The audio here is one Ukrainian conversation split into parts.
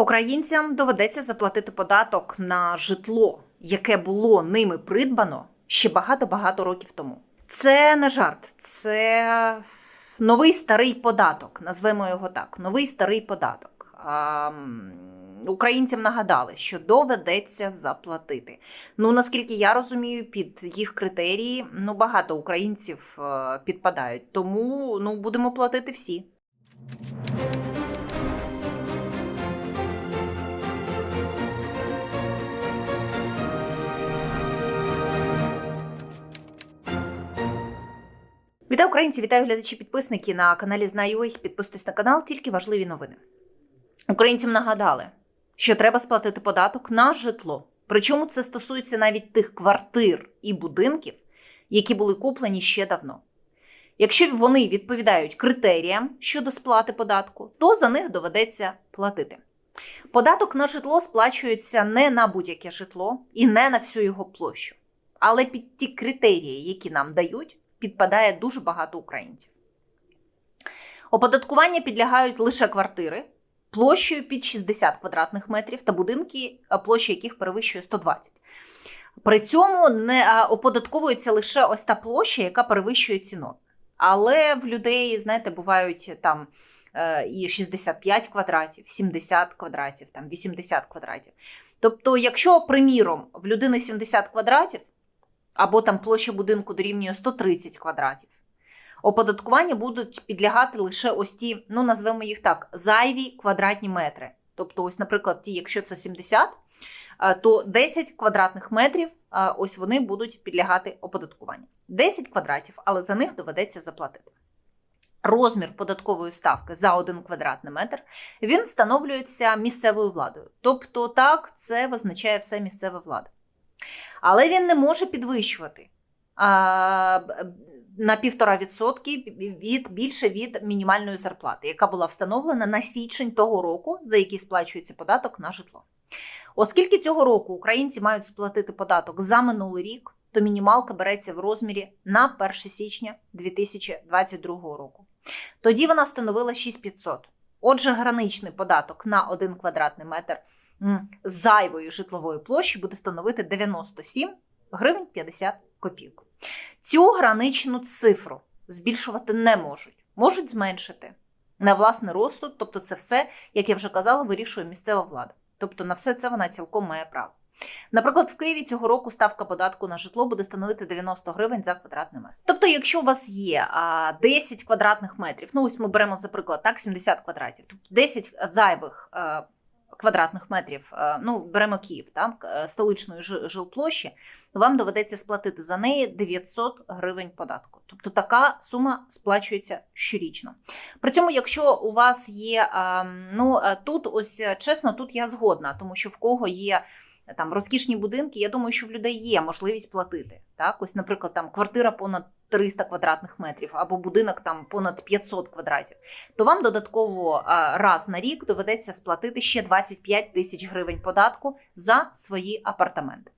Українцям доведеться заплатити податок на житло, яке було ними придбано ще багато-багато років тому. Це не жарт, це новий старий податок. Назвемо його так: новий старий податок. А, Українцям нагадали, що доведеться заплатити. Ну наскільки я розумію, під їх критерії ну багато українців е, підпадають. Тому ну будемо платити всі. Вітаю українці, вітаю глядачі, підписники на каналі Знаю.ua. Підписуйтесь на канал, тільки важливі новини. Українцям нагадали, що треба сплатити податок на житло. Причому це стосується навіть тих квартир і будинків, які були куплені ще давно. Якщо вони відповідають критеріям щодо сплати податку, то за них доведеться платити. Податок на житло сплачується не на будь-яке житло і не на всю його площу. Але під ті критерії, які нам дають, підпадає дуже багато українців. Оподаткування підлягають лише квартири площею під 60 квадратних метрів та будинки, а площа яких перевищує 120. При цьому не оподатковується лише ось та площа, яка перевищує ці норми. Але в людей, знаєте, бувають там е, і 65 квадратів, 70 квадратів, там 80 квадратів. Тобто, якщо, приміром, в людини 70 квадратів, або там площа будинку дорівнює 130 квадратів. Оподаткування будуть підлягати лише ось ті, ну назвемо їх так, зайві квадратні метри. Тобто, ось, наприклад, ті, якщо це 70, е, то 10 квадратних метрів, ось вони будуть підлягати оподаткуванню. 10 квадратів, але за них доведеться заплатити. Розмір податкової ставки за один квадратний метр він встановлюється місцевою владою. Тобто, так, це визначає все місцева влада але він не може підвищувати на півтора відсотки від більше від мінімальної зарплати, яка була встановлена на січень того року, за який сплачується податок на житло. Оскільки цього року українці мають сплатити податок за минулий рік, то мінімалка береться в розмірі на 1 січня 2022 року. Тоді вона становила 6500. Отже, граничний податок на 1 квадратний метр зайвої житлової площі буде становити 97 гривень 50 копійок. Цю граничну цифру збільшувати не можуть, можуть зменшити на власний розсуд, тобто це все, як я вже казала, вирішує місцева влада. Тобто на все це вона цілком має право. Наприклад, в Києві цього року ставка податку на житло буде становити 90 гривень за квадратний метр. Тобто, якщо у вас є 10 квадратних метрів, ну ось ми беремо за приклад так, 70 квадратів, тобто 10 зайвих а, квадратних метрів, ну беремо Київ, там е, столичної жилплощі, вам доведеться сплатити за неї 900 гривень податку. Тобто така сума сплачується щорічно. При цьому, якщо у вас є, ну тут ось е, чесно, тут я згодна, тому що в кого є там розкішні будинки, я думаю, що в людей є можливість платити. Так, ось, наприклад, там квартира понад 300 квадратних метрів або будинок там понад 500 квадратів, то вам додатково раз на рік доведеться сплатити ще 25 тисяч гривень податку за свої апартаменти.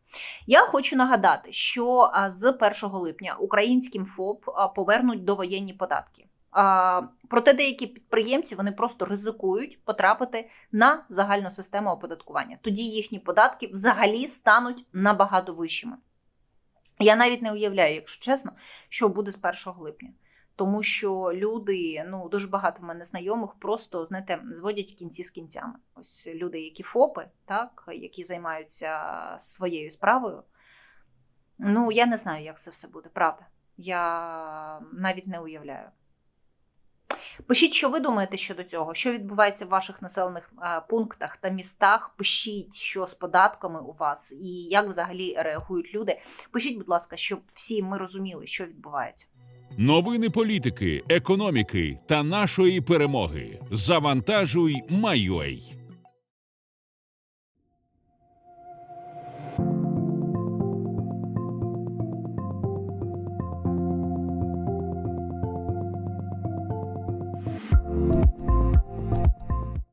Я хочу нагадати, що з 1 липня українським ФОП повернуть довоєнні податки. Проте деякі підприємці вони просто ризикують потрапити на загальну систему оподаткування. Тоді їхні податки взагалі стануть набагато вищими. Я навіть не уявляю, якщо чесно, що буде з 1 липня. Тому що люди, ну дуже багато в мене знайомих, просто знаєте, зводять кінці з кінцями. Ось люди, які ФОПи, так, які займаються своєю справою. Ну, я не знаю, як це все буде, правда. Я навіть не уявляю. Пишіть, що ви думаєте щодо цього, що відбувається в ваших населених е, пунктах та містах. Пишіть, що з податками у вас і як взагалі реагують люди. Пишіть, будь ласка, щоб всі ми розуміли, що відбувається. Новини політики, економіки та нашої перемоги. Завантажуй, Майой.